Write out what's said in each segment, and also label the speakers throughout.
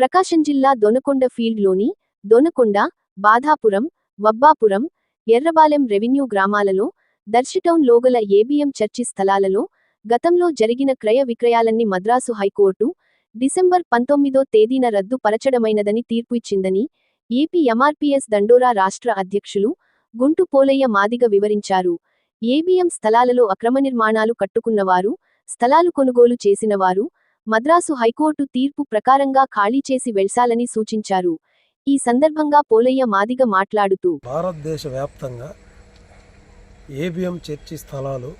Speaker 1: ప్రకాశం జిల్లా దొనకొండ ఫీల్డ్లోని దొనకొండ బాధాపురం వబ్బాపురం ఎర్రబాలెం రెవెన్యూ గ్రామాలలో దర్శిటౌన్ లోగల ఏబిఎం చర్చి స్థలాలలో గతంలో జరిగిన క్రయ విక్రయాలన్నీ మద్రాసు హైకోర్టు డిసెంబర్ పంతొమ్మిదో తేదీన రద్దు పరచడమైనదని తీర్పు ఇచ్చిందని ఏపీ ఎంఆర్పీఎస్ దండోరా రాష్ట్ర అధ్యక్షులు గుంటు పోలయ్య మాదిగ వివరించారు. ఏబిఎం స్థలాలలో అక్రమ నిర్మాణాలు కట్టుకున్నవారు స్థలాలు కొనుగోలు చేసినవారు మద్రాసు హైకోర్టు తీర్పు ప్రకారంగా ఖాళీ చేసి వెళ్సాలని సూచించారు. ఈ సందర్భంగా పోలయ్య మాదిగ మాట్లాడుతూ
Speaker 2: భారతదేశ వ్యాప్తంగా ఏబిఎం చర్చి స్థలాలు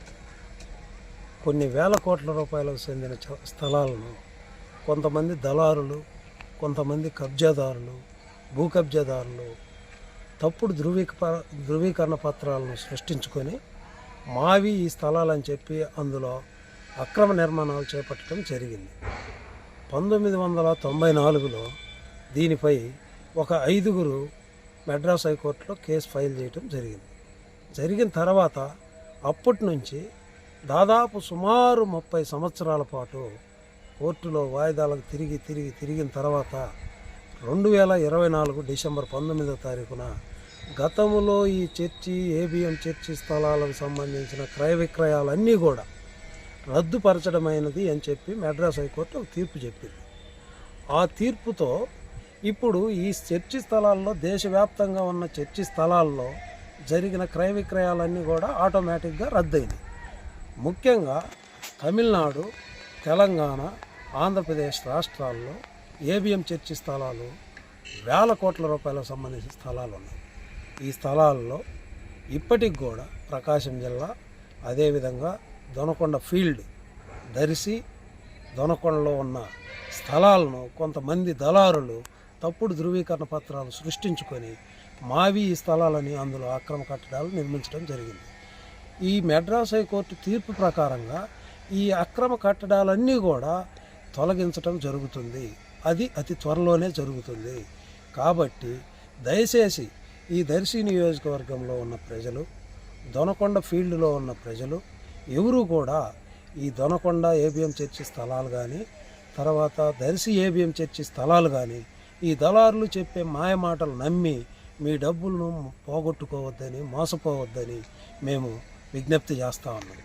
Speaker 2: కొన్ని వేల కోట్ల రూపాయలకు చెందిన స్థలాలను కొంతమంది దళారులు కొంతమంది కబ్జాదారులు భూ కబ్జాదారులు తప్పుడు ధృవీక ధృవీకరణ పత్రాలను సృష్టించుకొని మావి ఈ స్థలాలని చెప్పి అందులో అక్రమ నిర్మాణాలు చేపట్టడం జరిగింది. పంతొమ్మిది వందల తొంభై నాలుగులో దీనిపై ఒక ఐదుగురు మెడ్రాస్ హైకోర్టులో కేసు ఫైల్ చేయడం జరిగింది. జరిగిన తర్వాత అప్పటి నుంచి దాదాపు సుమారు ముప్పై సంవత్సరాల పాటు కోర్టులో వాయిదాలకు తిరిగి తిరిగి తిరిగిన తర్వాత రెండు వేల ఇరవై నాలుగు డిసెంబర్ పంతొమ్మిదో తారీఖున గతంలో ఈ చర్చి ఏబిఎం చర్చి స్థలాలకు సంబంధించిన క్రయ విక్రయాలన్నీ కూడా రద్దుపరచడమైనది అని చెప్పి మెడ్రాస్ హైకోర్టు ఒక తీర్పు చెప్పింది. ఆ తీర్పుతో ఇప్పుడు ఈ చర్చి స్థలాల్లో దేశవ్యాప్తంగా ఉన్న చర్చి స్థలాల్లో జరిగిన క్రయ విక్రయాలన్నీ కూడా ఆటోమేటిక్గా రద్దయినాయి ముఖ్యంగా తమిళనాడు తెలంగాణ ఆంధ్రప్రదేశ్ రాష్ట్రాల్లో ఏబిఎం చర్చి స్థలాలు వేల కోట్ల రూపాయలకు సంబంధించిన స్థలాలు ఉన్నాయి. ఈ స్థలాల్లో ఇప్పటికి కూడా ప్రకాశం జిల్లా అదేవిధంగా దొనకొండ ఫీల్డ్ దరిసి దొనకొండలో ఉన్న స్థలాలను కొంతమంది దళారులు తప్పుడు ధృవీకరణ పత్రాలు సృష్టించుకొని మావి ఈ స్థలాలని అందులో అక్రమ కట్టడాలు నిర్మించడం జరిగింది. ఈ మెడ్రాస్ హైకోర్టు తీర్పు ప్రకారంగా ఈ అక్రమ కట్టడాలన్నీ కూడా తొలగించడం జరుగుతుంది. అది అతి త్వరలోనే జరుగుతుంది. కాబట్టి దయచేసి ఈ దర్శి నియోజకవర్గంలో ఉన్న ప్రజలు దొనకొండ ఫీల్డ్లో ఉన్న ప్రజలు ఎవరు కూడా ఈ దొనకొండ ఏబిఎం చర్చి స్థలాలు కానీ తర్వాత దర్శి ఏబిఎం చర్చి స్థలాలు కానీ ఈ దళారులు చెప్పే మాయ మాటలు నమ్మి మీ డబ్బులను పోగొట్టుకోవద్దని మోసపోవద్దని మేము విజ్ఞప్తి చేస్తా ఉన్నాం.